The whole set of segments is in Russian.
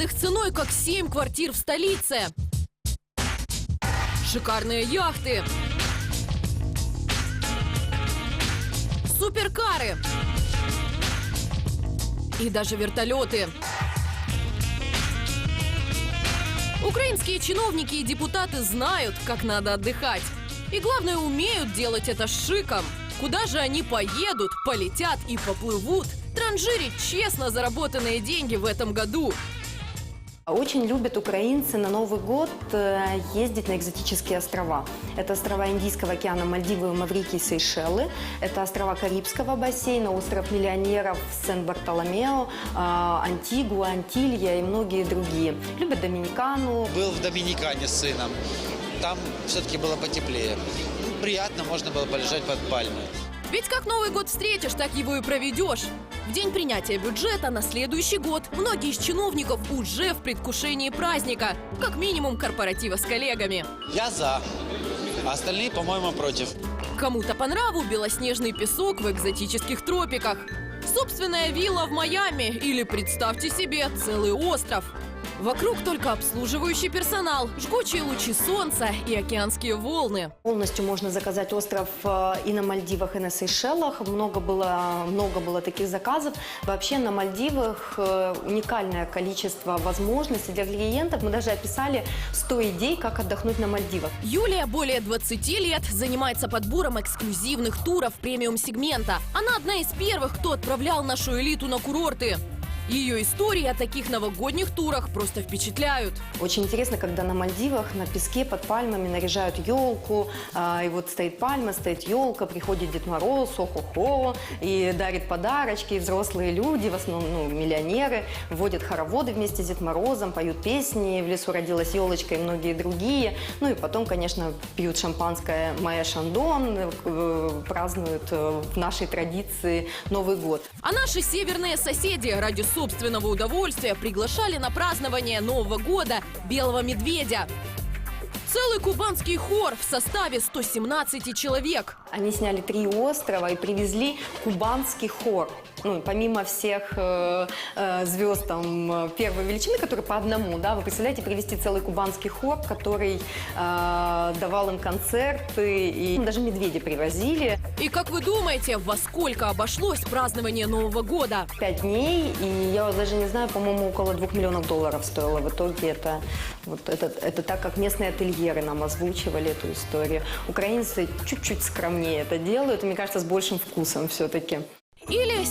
Отдых ценой, как 7 квартир в столице. Шикарные яхты. Суперкары. И даже вертолеты. Украинские чиновники и депутаты знают, как надо отдыхать. И главное, умеют делать это шиком. Куда же они поедут, полетят и поплывут? Транжирить честно заработанные деньги в этом году. Очень любят украинцы на Новый год э, ездить на экзотические острова. Это острова Индийского океана, Мальдивы, Маврикий, Сейшелы. Это острова Карибского бассейна, остров миллионеров Сен-Бартоломео, э, Антигуа, Антилья и многие другие. Любят Доминикану. Был в Доминикане с сыном. Там все-таки было потеплее. Приятно, можно было полежать под пальмой. Ведь как Новый год встретишь, так его и проведешь. В день принятия бюджета на следующий год многие из чиновников уже в предвкушении праздника, как минимум корпоратива с коллегами. Я за. А остальные, по-моему, против. Кому-то по нраву белоснежный песок в экзотических тропиках. Собственная вилла в Майами или, представьте себе, целый остров. Вокруг только обслуживающий персонал, жгучие лучи солнца и океанские волны. Полностью можно заказать остров э, и на Мальдивах, и на Сейшелах. Много было, много было таких заказов. Вообще на Мальдивах э, уникальное количество возможностей для клиентов. Мы даже описали 100 идей, как отдохнуть на Мальдивах. Юлия более 20 лет занимается подбором эксклюзивных туров премиум-сегмента. Она одна из первых, кто отправлял нашу элиту на курорты. Ее истории о таких новогодних турах просто впечатляют. Очень интересно, когда на Мальдивах на песке под пальмами наряжают елку, а, и вот стоит пальма, стоит елка, приходит Дед Мороз, хо-хо-хо, и дарит подарочки, и взрослые люди, в основном ну, миллионеры, водят хороводы вместе с Дед Морозом, поют песни, в лесу родилась елочка и многие другие. Ну и потом, конечно, пьют шампанское Майя Шандон, э, празднуют э, в нашей традиции Новый год. А наши северные соседи ради собственного удовольствия приглашали на празднование Нового года белого медведя. Целый кубанский хор в составе 117 человек. Они сняли три острова и привезли кубанский хор. Ну, помимо всех э, э, звезд там э, первой величины, которые по одному, да, вы представляете, привезти целый кубанский хор, который э, давал им концерты, и даже медведя привозили. И как вы думаете, во сколько обошлось празднование Нового года? Пять дней, и я даже не знаю, по-моему, около двух миллионов долларов стоило в итоге это. Вот это, это так, как местные ательеры нам озвучивали эту историю. Украинцы чуть-чуть скромнее это делают, и, мне кажется, с большим вкусом все-таки.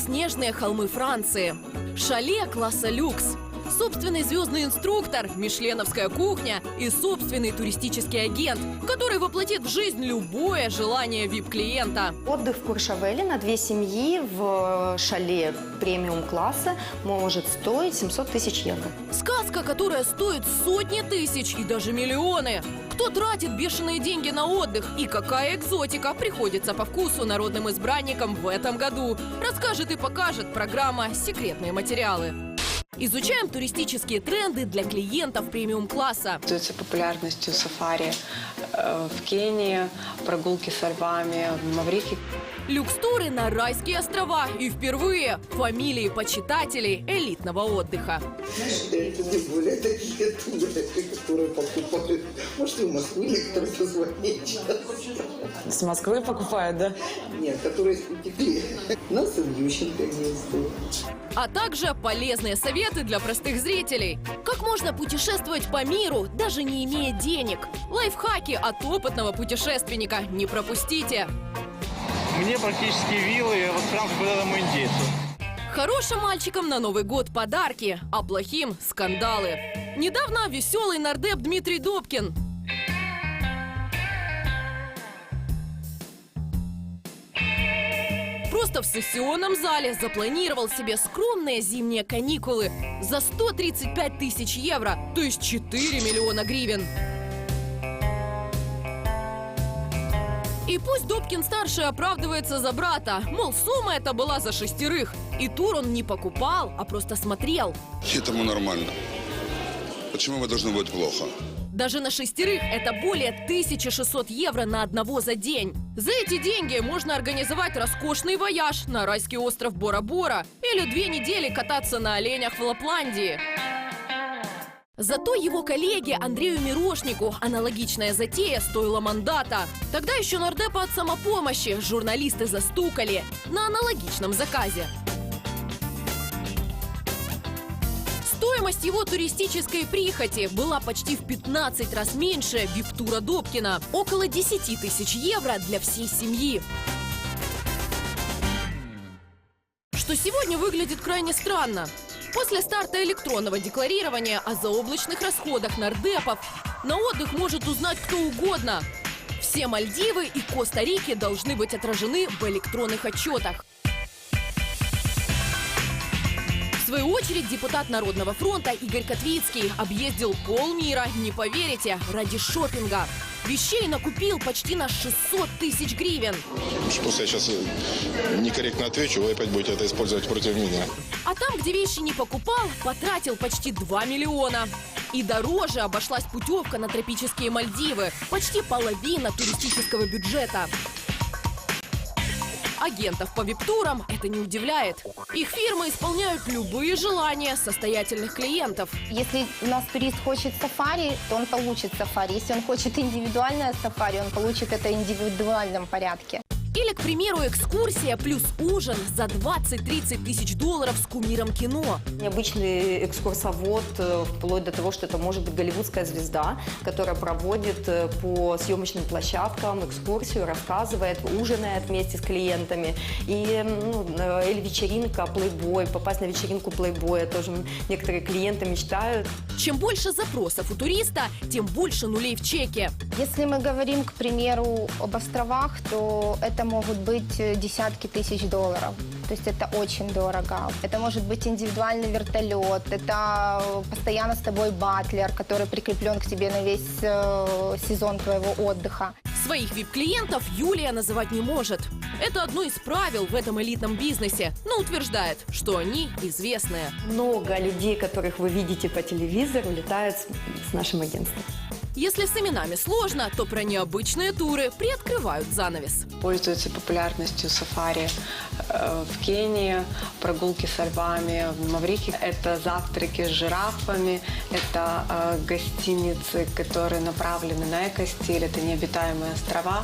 Или снежные холмы Франции. Шале класса люкс. Собственный звездный инструктор, мишленовская кухня и собственный туристический агент, который воплотит в жизнь любое желание вип-клиента. Отдых в Куршавеле на две семьи в шале премиум-класса может стоить 700 тысяч евро. Сказка, которая стоит сотни тысяч и даже миллионы. Кто тратит бешеные деньги на отдых и какая экзотика приходится по вкусу народным избранникам в этом году, расскажет и покажет программа «Секретные материалы». Изучаем туристические тренды для клиентов премиум-класса. Пользуется популярностью сафари э, в Кении, прогулки с львами в Маврикии. Люкс-туры на райские острова и впервые фамилии почитателей элитного отдыха. Это не более такие туры, которые покупают. Может, и в Москву некоторые позвонить сейчас. С Москвы покупают, да? Нет, которые утекли. Нас и в Ющенко ездил. А также полезные советы для простых зрителей. Как можно путешествовать по миру, даже не имея денег? Лайфхаки от опытного путешественника. Не пропустите! Мне практически виллы, вот прям вот этому индейцу. Хорошим мальчикам на Новый год подарки, а плохим – скандалы. Недавно веселый нардеп Дмитрий Добкин просто в сессионном зале запланировал себе скромные зимние каникулы за 135 тысяч евро, то есть 4 миллиона гривен. И пусть Добкин-старший оправдывается за брата, мол, сумма это была за шестерых. И тур он не покупал, а просто смотрел. Этому нормально. Почему вы должны быть плохо? Даже на шестерых это более 1600 евро на одного за день. За эти деньги можно организовать роскошный вояж на райский остров Бора-Бора или две недели кататься на оленях в Лапландии. Зато его коллеге Андрею Мирошнику аналогичная затея стоила мандата. Тогда еще нардепа от самопомощи журналисты застукали на аналогичном заказе. Стоимость его туристической прихоти была почти в 15 раз меньше вип-тура Добкина. Около 10 тысяч евро для всей семьи. Что сегодня выглядит крайне странно. После старта электронного декларирования о заоблачных расходах нардепов на отдых может узнать кто угодно. Все Мальдивы и Коста-Рики должны быть отражены в электронных отчетах. В свою очередь депутат Народного фронта Игорь Котвицкий объездил полмира, не поверите, ради шопинга. Вещей накупил почти на 600 тысяч гривен. Что я сейчас некорректно отвечу, вы опять будете это использовать против меня. А там, где вещи не покупал, потратил почти 2 миллиона. И дороже обошлась путевка на тропические Мальдивы. Почти половина туристического бюджета. Агентов по вип-турам это не удивляет. Их фирмы исполняют любые желания состоятельных клиентов. Если у нас турист хочет сафари, то он получит сафари. Если он хочет индивидуальное сафари, он получит это в индивидуальном порядке. Или, к примеру, экскурсия плюс ужин за 20-30 тысяч долларов с кумиром кино. Необычный экскурсовод, э, вплоть до того, что это может быть голливудская звезда, которая проводит э, по съемочным площадкам экскурсию, рассказывает, ужинает вместе с клиентами. И ну, э, или вечеринка, плейбой, попасть на вечеринку плейбоя тоже некоторые клиенты мечтают. Чем больше запросов у туриста, тем больше нулей в чеке. Если мы говорим, к примеру, об островах, то это могут быть э, десятки тысяч долларов. То есть это очень дорого. Это может быть индивидуальный вертолет, это э, постоянно с тобой батлер, который прикреплен к тебе на весь э, сезон твоего отдыха. Своих вип-клиентов Юлия называть не может. Это одно из правил в этом элитном бизнесе, но утверждает, что они известные. Много людей, которых вы видите по телевизору, летают с нашим агентством. Если с именами сложно, то про необычные туры приоткрывают занавес. Пользуется популярностью сафари э, в Кении, прогулки со львами в Маврикии. Это завтраки с жирафами, это э, гостиницы, которые направлены на экостиль, это необитаемые острова.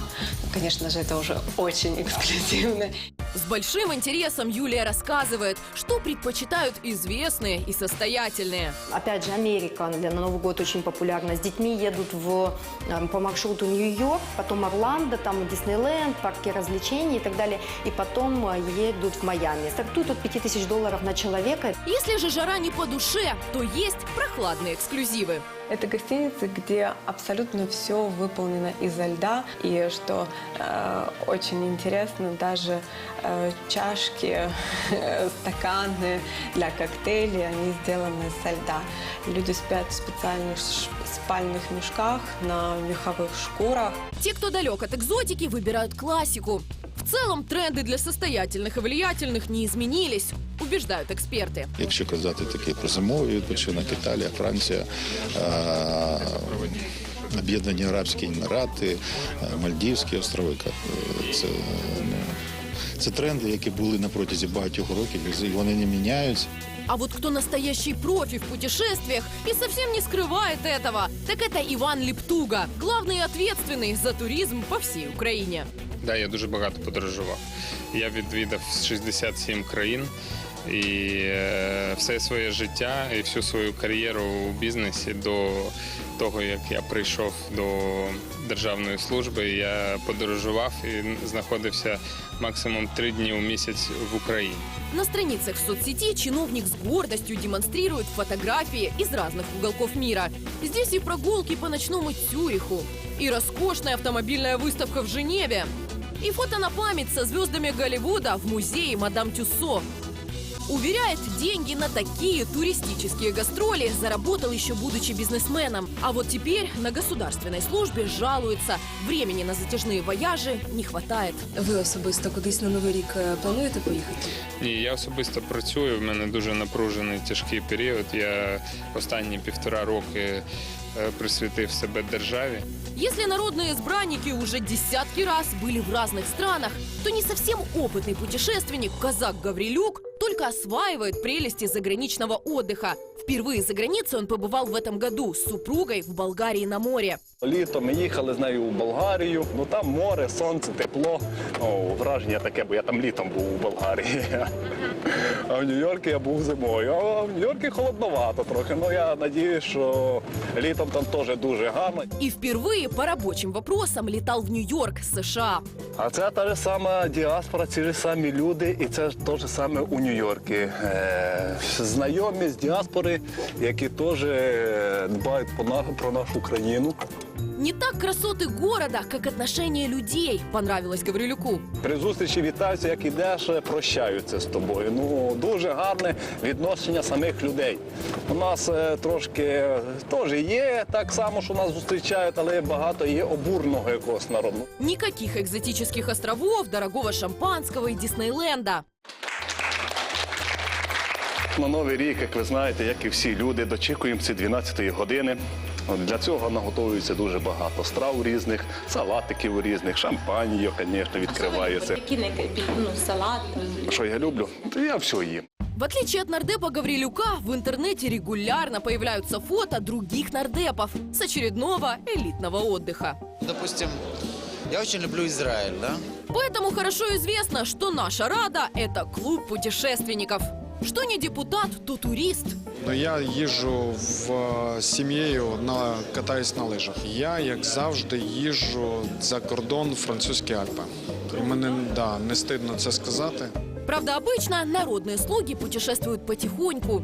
Конечно же, это уже очень эксклюзивно. С большим интересом Юлия рассказывает, что предпочитают известные и состоятельные. Опять же, Америка для на Новый год очень популярна. С детьми едут в, э, по маршруту Нью-Йорк, потом Орландо, там Диснейленд, парки развлечений и так далее. И потом э, едут в Майами. Стартуют от 5000 долларов на человека. Если же жара не по душе, то есть прохладные эксклюзивы. Это гостиницы, где абсолютно все выполнено изо льда. И что э, очень интересно, даже э, чашки, э, стаканы для коктейлей, они сделаны со льда. Люди спят в специальных спальных мешках на меховых шкурах. Те, кто далек от экзотики, выбирают классику. В целом тренды для состоятельных и влиятельных не изменились, убеждают эксперты. Якщо казати такі про зимовий відпочинок, Італія, Франція, е, Об'єднані Арабські Емірати, е, Мальдівські острови. Ка- е, Це, ну, це тренди, які були на протязі багатьох років, і вони не міняються. А вот кто настоящий профи в путешествиях и совсем не скрывает этого, так это Иван Лептуга, главный и ответственный за туризм по всей Украине. Да, я дуже багато подорожував. Я відвідав 67 країн і е, все своє життя і всю свою кар'єру у бізнесі до того, як я прийшов до державної служби. Я подорожував і знаходився максимум три дні у місяць в Україні. На страницах в соцсети чиновник с гордостью демонстрирует фотографии из разных уголков мира. Здесь и прогулки по ночному Цюриху, и роскошная автомобильная выставка в Женеве, и фото на память со звездами Голливуда в музее Мадам Тюссо. Уверяет, деньги на такие туристические гастроли заработал еще будучи бизнесменом. А вот теперь на государственной службе жалуется. Времени на затяжные вояжи не хватает. Ви особисто кудись на новий рік е, плануєте поїхати? І я особисто працюю. В мене дуже напружений тяжкий період. Я останні півтора роки е, присвятив себе державі. Если народные избранники уже десятки раз были в разных странах, то не совсем опытный путешественник казак Гаврилюк только только осваивает прелести заграничного отдыха. Впервые за границей он побывал в этом году с супругой в Болгарии на море. Літо ми їхали з нею у Болгарію. Ну там море, сонце, тепло. О, враження таке, бо я там літом був у Болгарії. А в Нью-Йорку я був зимою. А в Нью-Йорку холодновато трохи. Ну я надіюсь, що літом там теж дуже гарно. И впервые по рабочим вопросам летал в Нью-Йорк, США. А це та ж сама діаспора, ці ж самі люди, і це ж те ж саме у Нью-Йорку. Е, знайомі з діаспори, які теж е, дбають про нашу країну. Не так красоты города, как отношение людей, понравилось Гаврилюку. При зустрічі вітаються, як ідеш, прощаються з тобою. Ну дуже гарне відношення самих людей. У нас е, трошки теж є так само, що нас зустрічають, але багато є обурного якогось народу. Никаких экзотических островов, дорогого шампанского и Диснейленда. На новий рік, як ви знаєте, як і всі люди, дочікуємося 12-ї години. От Для цього наготовується дуже багато страв різних, салатиків різних, шампанію, звісно, відкривається. Які ну, салат. Що я люблю? То я все їм. В отличие от нардепа Гаврилюка, в интернете регулярно появляются фото других нардепов с очередного элитного отдыха. Допустим, я очень люблю Израиль, да? Поэтому хорошо известно, что наша Рада – это клуб путешественников. Что не депутат, то турист. Ну, я їжджу в е, з сім'єю на катаюсь на лижах. Я, як завжди, їжджу за кордон в французькі Альпи. І мене да, не стидно це сказати. Правда, обычно народные слуги путешествуют потихоньку.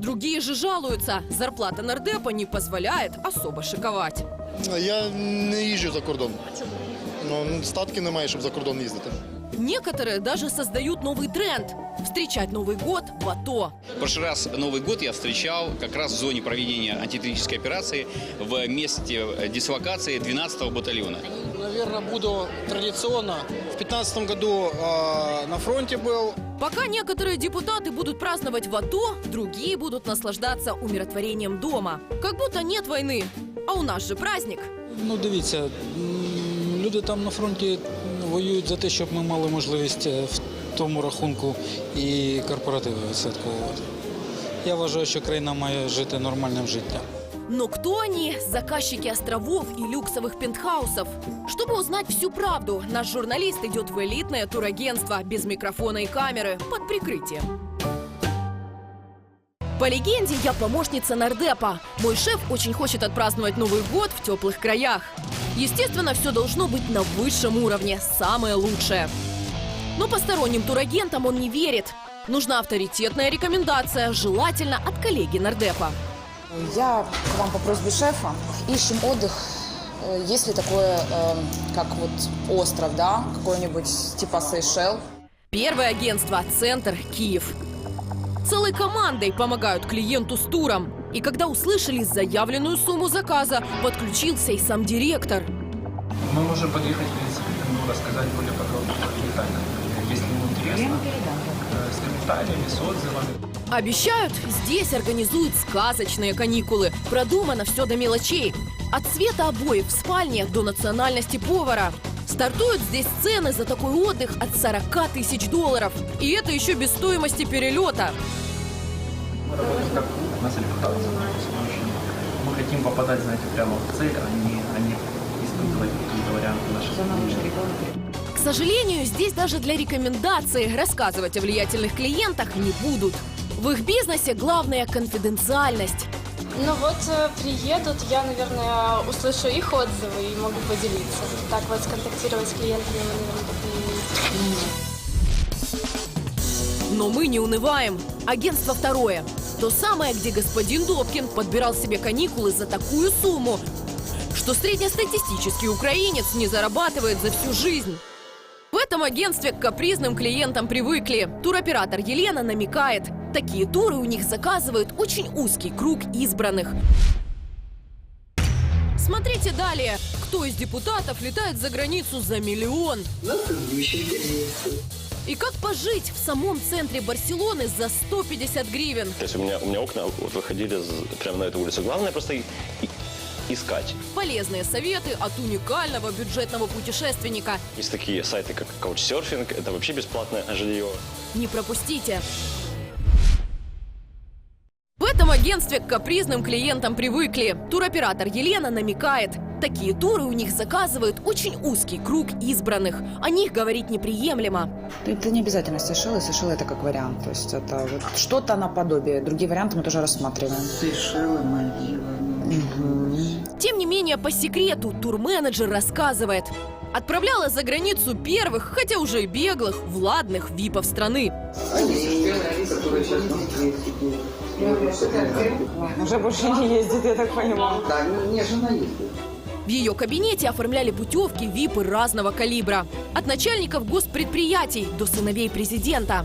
Другие же жалуются, зарплата нардепа не позволяет особо шиковать. Я не їжджу за кордон. Ну, статки немає, щоб за кордон їздити. Некоторые даже создают новый тренд – встречать Новый год в АТО. В прошлый раз Новый год я встречал как раз в зоне проведения антитеррористической операции в месте дислокации 12-го батальона. Наверное, буду традиционно. В 2015 году э, на фронте был. Пока некоторые депутаты будут праздновать в АТО, другие будут наслаждаться умиротворением дома. Как будто нет войны. А у нас же праздник. Ну, дивіться, люди там на фронті воюють за те, щоб ми мали можливість е, в тому рахунку і корпоративи відсвяткувати. Я вважаю, що країна має жити нормальним життям. Но кто они? Заказчики островов и люксовых пентхаусов. Чтобы узнать всю правду, наш журналист идет в элитное турагентство без микрофона и камеры под прикрытием. По легенде, я помощница нардепа. Мой шеф очень хочет отпраздновать Новый год в теплых краях. Естественно, все должно быть на высшем уровне, самое лучшее. Но посторонним турагентам он не верит. Нужна авторитетная рекомендация, желательно от коллеги нардепа. Я к вам по просьбе шефа. Ищем отдых. Э, Есть ли такое, э, как вот остров, да, какой-нибудь типа Сейшел? Первое агентство «Центр Киев». Целой командой помогают клиенту с туром. И когда услышали заявленную сумму заказа, подключился и сам директор. Мы можем подъехать, в принципе, ну, рассказать более подробно, детально, если ему интересно, э, с комментариями, с отзывами. Обещают, здесь организуют сказочные каникулы. Продумано все до мелочей. От цвета обоев в спальне до национальности повара. Стартуют здесь цены за такой отдых от 40 тысяч долларов. И это еще без стоимости перелета. Мы работаем как клуб, нас репутация. Мы хотим попадать, знаете, прямо в цель, а не, а не испытывать какие-то варианты наших К сожалению, здесь даже для рекомендаций рассказывать о влиятельных клиентах не будут. В их бизнесе главная конфиденциальность. Ну вот э, приедут, я, наверное, услышу их отзывы и могу поделиться. Так вот сконтактировать с клиентами мы, наверное, Но мы не унываем. Агентство второе. То самое, где господин Добкин подбирал себе каникулы за такую сумму, что среднестатистический украинец не зарабатывает за всю жизнь. В этом агентстве к капризным клиентам привыкли. Туроператор Елена намекает, такие туры у них заказывают очень узкий круг избранных. Смотрите далее. Кто из депутатов летает за границу за миллион? И как пожить в самом центре Барселоны за 150 гривен? То есть у меня, у меня окна вот выходили с, прямо на эту улицу. Главное просто искать. Полезные советы от уникального бюджетного путешественника. Есть такие сайты, как Couchsurfing, это вообще бесплатное жилье. Не пропустите. В этом агентстве к капризным клиентам привыкли. Туроператор Елена намекает, Такие туры у них заказывают очень узкий круг избранных. О них говорить неприемлемо. Это не обязательно Сейшелы. Сейшелы это как вариант. То есть это вот что-то наподобие. Другие варианты мы тоже рассматриваем. Сейшелы, Мальдивы. Тем не менее, по секрету турменеджер рассказывает. Отправляла за границу первых, хотя уже и беглых, владных випов страны. Они, которые сейчас в Москве сидят. Уже больше не ездит, я так понимаю. Да, не, жена ездит. В ее кабинете оформляли путевки випы разного калибра. От начальников госпредприятий до сыновей президента.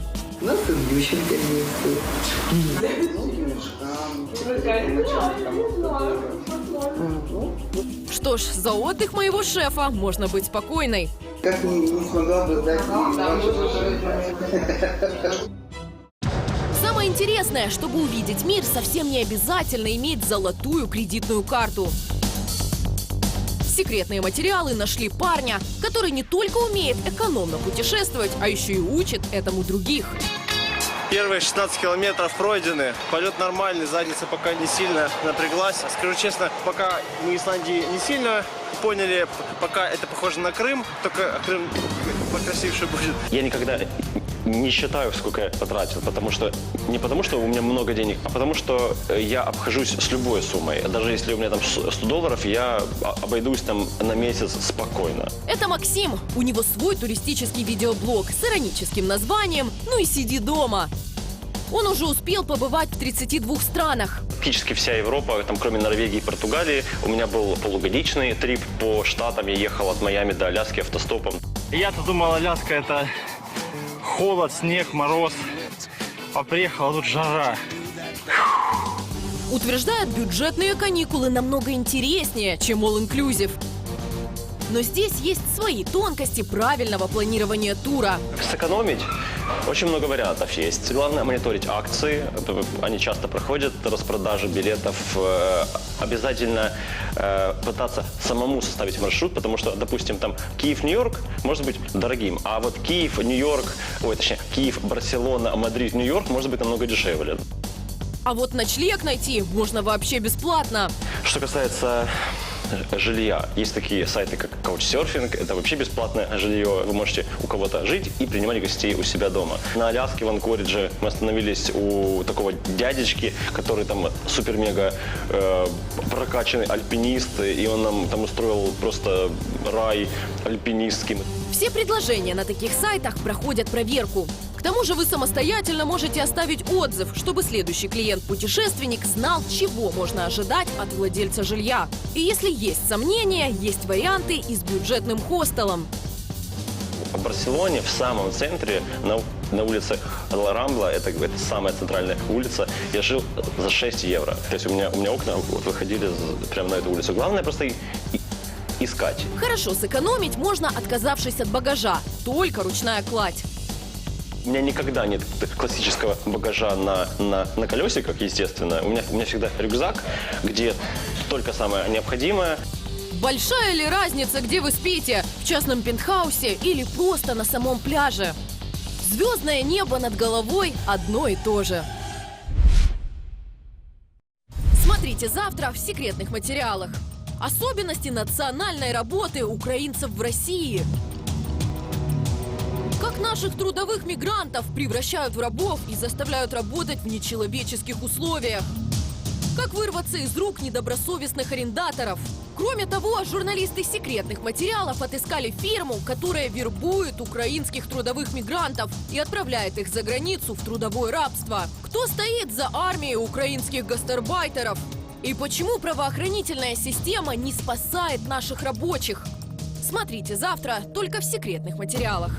Что ж, за отдых моего шефа можно быть спокойной. Как не, не смогла бы дать Самое интересное, чтобы увидеть мир, совсем не обязательно иметь золотую кредитную карту. Секретные материалы нашли парня, который не только умеет экономно путешествовать, а еще и учит этому других. Первые 16 километров пройдены. Полет нормальный, задница пока не сильно напряглась. Скажу честно, пока мы Исландии не сильно поняли, пока это похоже на Крым, только Крым покрасивше будет. Я никогда не считаю, сколько я потратил, потому что не потому, что у меня много денег, а потому что я обхожусь с любой суммой. Даже если у меня там 100 долларов, я обойдусь там на месяц спокойно. Это Максим. У него свой туристический видеоблог с ироническим названием «Ну и сиди дома». Он уже успел побывать в 32 странах. Практически вся Европа, там, кроме Норвегии и Португалии, у меня был полугодичный трип по штатам. Я ехал от Майами до Аляски автостопом. Я-то думал, Аляска это холод, снег, мороз. А приехала тут жара. Утверждают, бюджетные каникулы намного интереснее, чем all-inclusive. Но здесь есть свои тонкости правильного планирования тура. Сэкономить? Очень много вариантов есть. Главное мониторить акции. Они часто проходят, распродажи билетов. Э, Обязательно э, пытаться самому составить маршрут, потому что, допустим, там Киев-Нью-Йорк может быть дорогим, а вот Киев, Нью-Йорк, ой, точнее, Киев, Барселона, Мадрид, Нью-Йорк может быть намного дешевле. А вот ночлег найти можно вообще бесплатно. Что касается жилья. Есть такие сайты, как Couchsurfing. Это вообще бесплатное жилье. Вы можете у кого-то жить и принимать гостей у себя дома. На Аляске, в Анкоридже мы остановились у такого дядечки, который там супер-мега э, прокачанный альпинист. И он нам там устроил просто рай альпинистский. Все предложения на таких сайтах проходят проверку. К тому же вы самостоятельно можете оставить отзыв, чтобы следующий клиент-путешественник знал, чего можно ожидать от владельца жилья. И если есть сомнения, есть варианты и с бюджетным хостелом. В Барселоне, в самом центре, на, на улице Ла Рамбла, это, это самая центральная улица, я жил за 6 евро. То есть у меня, у меня окна вот, выходили прямо на эту улицу. Главное просто и, искать. Хорошо сэкономить можно, отказавшись от багажа. Только ручная кладь. У меня никогда нет классического багажа на, на, на колесиках, естественно. У меня, у меня всегда рюкзак, где только самое необходимое. Большая ли разница, где вы спите? В частном пентхаусе или просто на самом пляже? Звездное небо над головой одно и то же. Смотрите завтра в секретных материалах. Особенности национальной работы украинцев в России. Наших трудовых мигрантов превращают в рабов и заставляют работать в нечеловеческих условиях. Как вырваться из рук недобросовестных арендаторов. Кроме того, журналисты секретных материалов отыскали фирму, которая вербует украинских трудовых мигрантов и отправляет их за границу в трудовое рабство. Кто стоит за армией украинских гастарбайтеров? И почему правоохранительная система не спасает наших рабочих? Смотрите завтра только в секретных материалах.